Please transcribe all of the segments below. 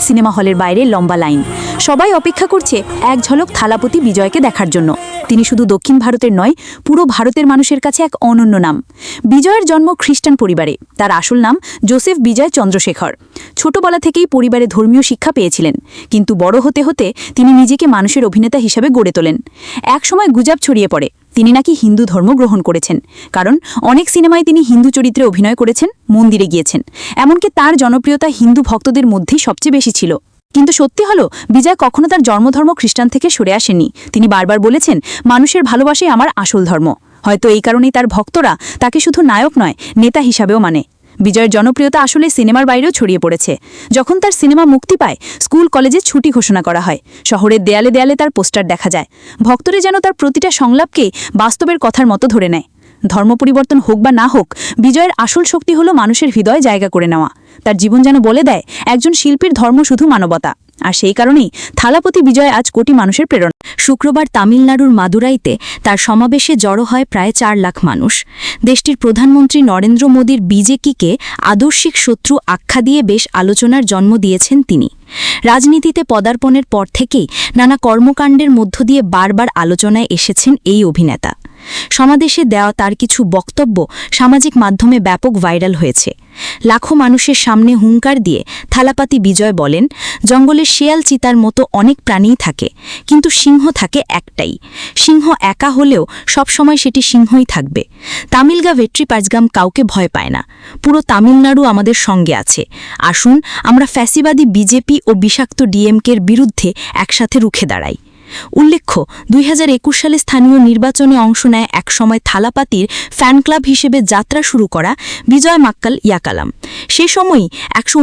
Cinema হলের বাইরে লম্বা লাইন। সবাই অপেক্ষা করছে এক ঝলক থালাপতি বিজয়কে দেখার জন্য। তিনি শুধু দক্ষিণ ভারতের নয়, পুরো ভারতের মানুষের কাছে এক অনন্য নাম। বিজয়ের জন্ম খ্রিস্টান পরিবারে। তার আসল নাম জোসেফ বিজয় চন্দ্রশেখর। ছোটবেলা থেকেই পরিবারে ধর্মীয় শিক্ষা পেয়েছিলেন। কিন্তু বড় হতে হতে তিনি নিজেকে মানুষের অভিনেতা হিসাবে গড়ে তোলেন। একসময় গুজব ছড়িয়ে পড়ে। তিনি নাকি হিন্দু ধর্ম গ্রহণ করেছেন। কারণ অনেক সিনেমায় তিনি হিন্দু চরিত্রে অভিনয় করেছেন, মন্দিরে গিয়েছেন। এমনকি তার জনপ্রিয়তা হিন্দু ভক্তদের মধ্যেই সবচেয়ে বেশি ছিল। কিন্তু সত্যি হলো, বিজয় কখনো তার জন্মধর্ম খ্রিস্টান থেকে সরে আসেনি। তিনি বারবার বলেছেন, মানুষের ভালোবাসাই আমার আসল ধর্ম। হয়তো এই কারণেই তার ভক্তরা তাকে শুধু নায়ক নয়, নেতা হিসাবেও মানে। বিজয়ের জনপ্রিয়তা আসলে সিনেমার বাইরেও ছড়িয়ে পড়েছে। যখন তার সিনেমা মুক্তি পায়, স্কুল, কলেজে ছুটি ঘোষণা করা হয়। শহরের দেয়ালে দেয়ালে তার পোস্টার দেখা যায়। ভক্তরে যেন তার প্রতিটা সংলাপকে বাস্তবের কথার মতো ধরে নেয়। ধর্ম পরিবর্তন হোক বা না হোক, বিজয়ের আসল শক্তি হলো মানুষের হৃদয় জায়গা করে নেওয়া। তার জীবন যেন বলে দেয়, একজন শিল্পীর ধর্ম শুধু মানবতা। আর সেই কারণেই থালাপতি বিজয় আজ কোটি মানুষের প্রেরণা। শুক্রবার তামিলনাড়ুর মাদুরাইতে তার সমাবেশে জড়ো হয় প্রায় চার লাখ মানুষ। দেশটির প্রধানমন্ত্রী নরেন্দ্র মোদীর বিজেপিকে আদর্শিক শত্রু আখ্যা দিয়ে বেশ আলোচনার জন্ম দিয়েছেন তিনি। রাজনীতিতে পদার্পণের পর থেকেই নানা কর্মকাণ্ডের মধ্য দিয়ে বারবার আলোচনায় এসেছেন এই অভিনেতা। সমাবেশে দেওয়া তার কিছু বক্তব্য সামাজিক মাধ্যমে ব্যাপক ভাইরাল হয়েছে। লাখো মানুষের সামনে হুঙ্কার দিয়ে থালাপাতি বিজয় বলেন জঙ্গলে শেয়াল চিতার মতো অনেক প্রাণীই থাকে, কিন্তু সিংহ থাকে একটাই। সিংহ একা হলেও সবসময় সেটি সিংহই থাকবে। তামিলগা ভেট্রি পাঁচগাম কাউকে ভয় পায় না। পুরো তামিলনাড়ু আমাদের সঙ্গে আছে। আসুন আমরা ফ্যাসিবাদী বিজেপি ও বিষাক্ত ডিএমকের বিরুদ্ধে একসাথে রুখে দাঁড়াই। উল্লেখ্য, দুই হাজার একুশ সালে স্থানীয় নির্বাচনে অংশ নেয় একসময় থালাপাতির ফ্যান ক্লাব হিসেবে যাত্রা শুরু করা বিজয় মাক্কাল ইয়াকালাম। সে সময়ই একশো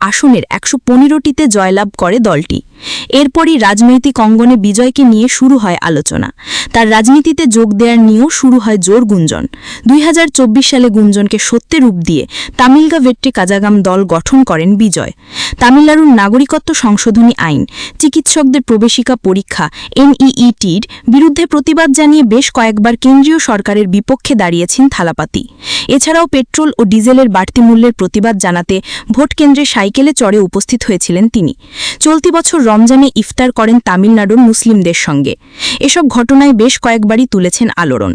আসনের একশো পনেরোটিতে জয়লাভ করে দলটি। এরপরই রাজনৈতিক অঙ্গনে বিজয়কে নিয়ে শুরু হয় আলোচনা। তার রাজনীতিতে যোগ দেওয়ার নিয়েও শুরু হয় জোর গুঞ্জন। দুই হাজার চব্বিশ সালে গুঞ্জনকে সত্যে রূপ দিয়ে তামিলগা ভেট্রি কাজাগাম দল গঠন করেন বিজয়। তামিলনাড়ুর নাগরিকত্ব সংশোধনী আইন, চিকিৎসকদের প্রবেশিকা পরীক্ষা, এনইইটির বিরুদ্ধে প্রতিবাদ জানিয়ে বেশ কয়েকবার কেন্দ্রীয় সরকারের বিপক্ষে দাঁড়িয়েছেন থালাপাতি। এছাড়াও পেট্রোল ও ডিজেলের বাড়তি মূল্যের প্রতিবাদ জানাতে ভোট কেন্দ্রে সাইকেলে চড়ে উপস্থিত হয়েছিলেন তিনি। চলতি বছর রমজানে ইফতার করেন তামিলনাড়ুর মুসলিমদের সঙ্গে। এসব ঘটনায় বেশ কয়েকবারই তুলেছেন আলোড়ন।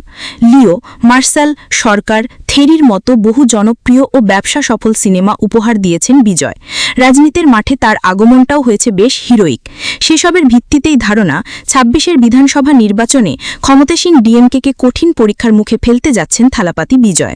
লিও মার্শাল সরকার, থেরির মতো বহু জনপ্রিয় ও ব্যবসা সফল সিনেমা উপহার দিয়েছেন বিজয়। রাজনীতির মাঠে তার আগমনটাও হয়েছে বেশ হিরোইক সেসবের ভিত্তিতেই ধারণা, ছাব্বিশের বিধানসভা নির্বাচনে ক্ষমতাসীন ডিএমকেকে কঠিন পরীক্ষার মুখে ফেলতে যাচ্ছেন থালাপাতি বিজয়।